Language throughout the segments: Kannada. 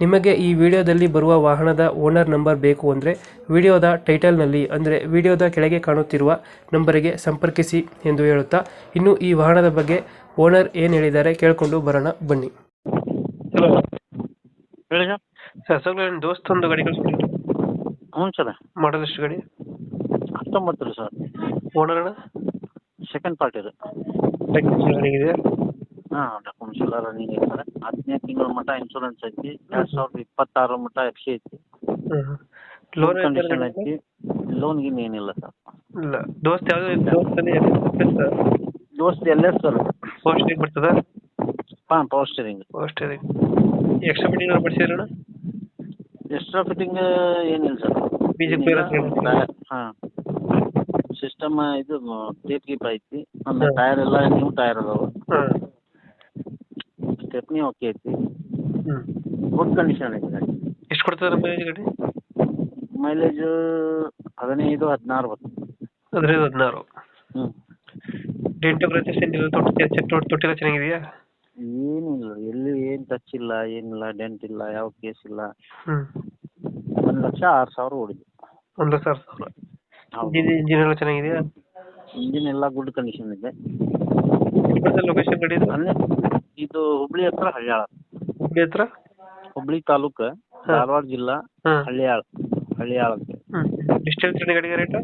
ನಿಮಗೆ ಈ ವಿಡಿಯೋದಲ್ಲಿ ಬರುವ ವಾಹನದ ಓನರ್ ನಂಬರ್ ಬೇಕು ಅಂದರೆ ವಿಡಿಯೋದ ಟೈಟಲ್ನಲ್ಲಿ ಅಂದರೆ ವಿಡಿಯೋದ ಕೆಳಗೆ ಕಾಣುತ್ತಿರುವ ನಂಬರಿಗೆ ಸಂಪರ್ಕಿಸಿ ಎಂದು ಹೇಳುತ್ತಾ ಇನ್ನು ಈ ವಾಹನದ ಬಗ್ಗೆ ಓನರ್ ಏನು ಹೇಳಿದ್ದಾರೆ ಕೇಳಿಕೊಂಡು ಬರೋಣ ಬನ್ನಿ. ಹಲೋ ಹೇಳಿ ಸರ್. ಸರ್ ಸರ್ ದೋಸ್ತ್ ಒಂದು ಗಾಡಿ ಕಳಿಸ್ತೀನಿ ಹ್ಞೂ ಸರ್. ಮಾಡಲ್ ಎಷ್ಟು ಗಾಡಿ? ಹತ್ತೊಂಬತ್ತು ರೀ ಸರ್. ಓನರ್ ಸೆಕೆಂಡ್ ಪಾರ್ಟಿ ರೀ ಇದೆ. ಹಾಂ ಎಲ್ಲ ರನ್ನಿಂಗ್ ಐತೆ ಸರ್ ಹದಿನೈದು ತಿಂಗಳ ಮಟ್ಟ ಇನ್ಶೂರೆನ್ಸ್ ಐತಿ. ಎರಡು ಸಾವಿರದ ಇಪ್ಪತ್ತಾರು ಮಟ್ಟ ಎಫ್ ಸಿ ಐತಿ. ಲೋನ್ ಕಂಡೀಷನ್ ಐತಿ. ಲೋನ್ ಗಿನ್ ಏನಿಲ್ಲ ಸರ್. ಇಲ್ಲ. ದೋಸ್ತ್ ಯಾವುದು ದೋಸ್ತಲ್ಲಿ ದೋಸ್ತ್ ಎಲ್ಲ ಸರ್. ಪೋಸ್ಟಿಂಗ್ ಬರ್ತದ? ಹಾಂ power steering posting extra fitting ಮಾಡಿಸಿದ್ರಣ್ಣ extra fitting ಏನಿಲ್ಲ ಸರ್. ಬೀಜ ಹಾಂ. ಸಿಸ್ಟಮ್ ಇದು ಟೇಪ್ ಗೀಪ್ ಐತಿ. ಆಮೇಲೆ ಟೈರ್ ಎಲ್ಲ ನ್ಯೂ ಟೈರ್ ಅದಾವೆ. ಸ್ಟೆಪ್ನಿ ಓಕೆ ಐತಿ ಹ್ಞೂ ಗುಡ್ ಕಂಡೀಷನ್ ಐತಿ ಗಾಡಿ. ಎಷ್ಟು ಕೊಡ್ತದೆ ಮೈಲೇಜ್ ಗಾಡಿ? ಮೈಲೇಜ್ ಹದಿನೈದು ಹದಿನಾರು ಬರ್ತದೆ. ಹದಿನೈದು ಹದಿನಾರು. ಹ್ಞೂ ಡೆಂಟು ಕ್ರಚಸ್ ಏನಿಲ್ಲ ತೊಟ್ಟಿ ತೊಟ್ಟಿ ತೊಟ್ಟಿಲ್ಲ ಚೆನ್ನಾಗಿದೆಯಾ? ಏನಿಲ್ಲ ಎಲ್ಲಿ ಏನು ಟಚ್ ಇಲ್ಲ ಏನಿಲ್ಲ ಡೆಂಟ್ ಇಲ್ಲ ಯಾವ ಕೇಸ್ ಇಲ್ಲ. ಹ್ಞೂ ಒಂದು ಲಕ್ಷ ಆರು ಸಾವಿರ ಓಡಿದೆ. ಒಂದು ಸಾವಿರ ಸಾವಿರ. ಹೌದು. ಇಂಜಿನ್ ಇಂಜಿನ್ ಎಲ್ಲ ಚೆನ್ನಾಗಿದೆಯಾ? ಇಂಜಿನ್ ಎಲ್ಲ ಗುಡ್ ಕಂಡೀಷನ್ ಇದೆ. ಲೊಕೇಶನ್ ಗಾಡಿ ಇದು? ಇದು ಹುಬ್ಳಿ ಹತ್ರ ಹಳ್ಯಾಳ. ಹುಬ್ಳಿ ಹತ್ರ? ಹುಬ್ಳಿ ತಾಲೂಕು ಧಾರವಾಡ ಜಿಲ್ಲಾ ಹಳ್ಳಿಯಾಳ ಹಳ್ಯಾಳ ಹ್ಞೂ ಡಿಸ್ಟೆನ್ಸ್ ಗಾಡಿಗೆ ರೇಟ್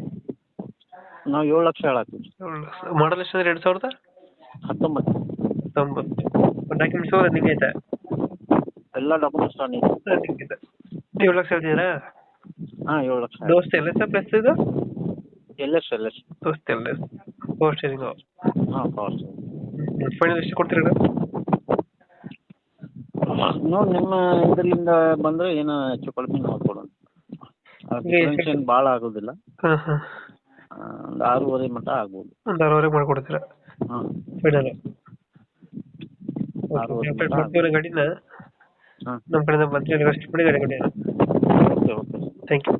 ನಾವು ಏಳು ಲಕ್ಷ ಹೇಳತ್ತೀವಿ ಮಾಡಲ್ ಎಷ್ಟು ಅಂದ್ರೆ ಎರಡು ಸಾವಿರದ? ಹತ್ತೊಂಬತ್ತು. ತೊಂಬತ್ತು ಡಾಕ್ಯುಮೆಂಟ್ಸ್ ನಿಮಗೆ ಐತೆ? ಎಲ್ಲ ಡಾಕ್ಯುಮೆಂಟ್ಸ್ ರನ್ನಿಂಗ್ ಇದೆ ಏಳು ಲಕ್ಷ ಹೇಳ್ತಿದ್ದೀರಾ ಹಾಂ ಏಳು ಲಕ್ಷ. ದೋಸ್ತ ಎಲ್ಲ ಸರ್ ಪ್ಲಸ್ ಇದು? L S L S. ದೋಸ್ತ್ ಎಲ್ಲ ಪವರ್ ಸ್ಟೇರಿಂಗು ಹಾಂ ಪವರ್ ಫೈನಲ್ ಎಷ್ಟು ಕೊಡ್ತೀರಣ್ಣ ನೋಡಿ ನಿಮ್ಮ ಇದರಿಂದ ಬಂದ್ರೆ ಏನೋ ಹೆಚ್ಚು ಕಡಿಮೆ ನೋಡ್ಕೊಡೋಣ ಏನು ಭಾಳ ಆಗೋದಿಲ್ಲ. ಹಾಂ ಹಾಂ. ಒಂದು ಆರೂವರೆ ಮಟ್ಟ ಆಗ್ಬೋದು. ಒಂದು ಅರವರೆಗೆ ಮಾಡ್ಕೊಡ್ತೀರಾ? ಹಾಂ. ಫೈನಲ್ ಅರವತ್ತು ಮಟ್ಟ ಮಾಡ್ತೀವಿ ಗಾಡಿನ ಹಾಂ. ನಮ್ಮ ಕಡೆಯಿಂದ ಬಂದರೆ ಮಾಡಿ ಗಾಡಿ ಕೊಡಿ. Okay okay. Thank you